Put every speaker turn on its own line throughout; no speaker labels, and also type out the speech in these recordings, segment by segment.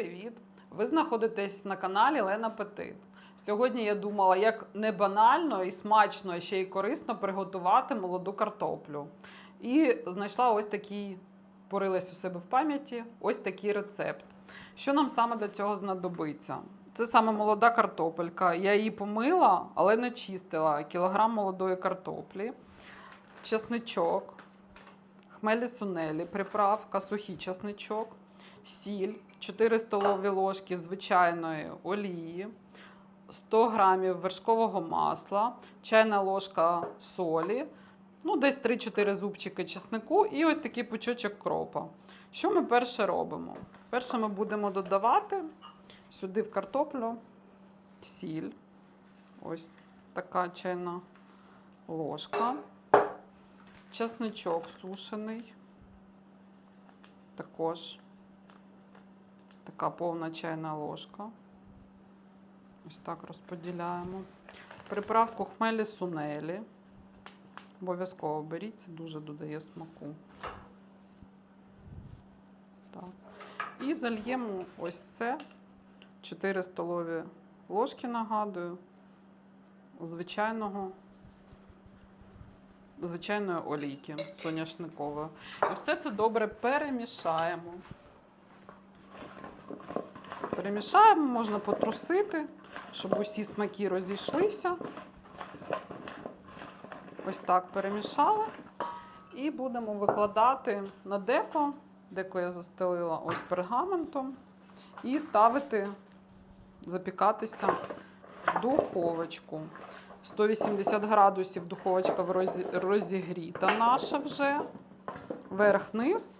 привіт! Ви знаходитесь на каналі Лена Петит. Сьогодні я думала, як не банально і смачно, і ще й корисно приготувати молоду картоплю. І знайшла ось такий, порилась у себе в пам'яті, ось такий рецепт. Що нам саме для цього знадобиться? Це саме молода картопелька. Я її помила, але не чистила. Кілограм молодої картоплі, чесничок, хмелі сунелі, приправка, сухий чесничок, сіль, 4 столові ложки звичайної олії, 100 грамів вершкового масла, чайна ложка солі, ну десь 3-4 зубчики чеснику і ось такий пучочок кропа. Що ми перше робимо? Перше ми будемо додавати сюди в картоплю сіль. Ось така чайна ложка. Чесничок сушений. Також така повна чайна ложка. Ось так розподіляємо. Приправку хмелі сунелі. Обов'язково беріть, це дуже додає смаку. Так. І зальємо ось це 4 столові ложки, нагадую, звичайного звичайної олійки соняшникової. І все це добре перемішаємо. Перемішаємо, можна потрусити, щоб усі смаки розійшлися. Ось так перемішали. І будемо викладати на деко. Деко я застелила ось пергаментом. І ставити, запікатися в духовочку. 180 градусів духовочка розігріта наша вже. Верх-низ.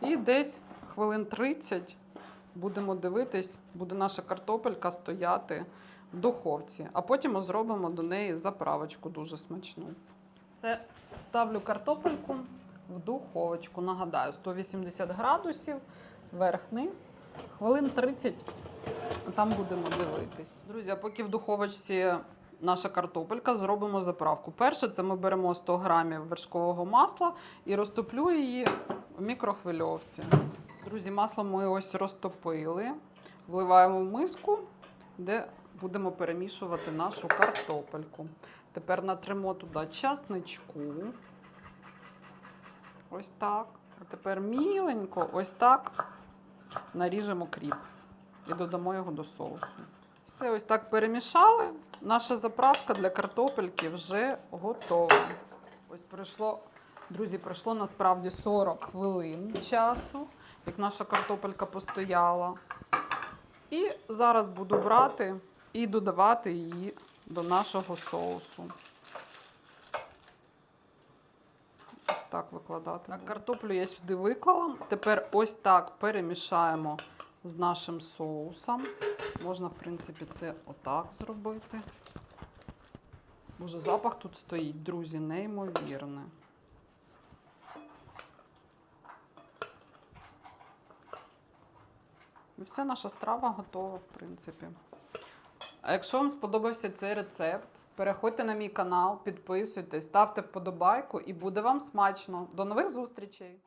І десь хвилин 30 будемо дивитись, буде наша картопелька стояти в духовці. А потім зробимо до неї заправочку дуже смачну. Все, ставлю картопельку в духовочку. Нагадаю, 180 градусів, верх-низ. Хвилин 30 там будемо дивитись. Друзі, поки в духовочці наша картопелька, зробимо заправку. Перше, це ми беремо 100 грамів вершкового масла і розтоплю її в мікрохвильовці. Друзі, масло ми ось розтопили. Вливаємо в миску, де будемо перемішувати нашу картопельку. Тепер натримо туди часничку. Ось так. А тепер міленько, ось так наріжемо кріп і додамо його до соусу. Все ось так перемішали. Наша заправка для картопельки вже готова. Ось пройшло, друзі, пройшло насправді 40 хвилин часу, як наша картопелька постояла. І зараз буду брати і додавати її до нашого соусу. Ось так викладати. Так, картоплю я сюди виклала. Тепер ось так перемішаємо з нашим соусом. Можна, в принципі, це отак зробити. Боже, запах тут стоїть, друзі, неймовірний. І вся наша страва готова, в принципі. А якщо вам сподобався цей рецепт, переходьте на мій канал, підписуйтесь, ставте вподобайку і буде вам смачно. До нових зустрічей!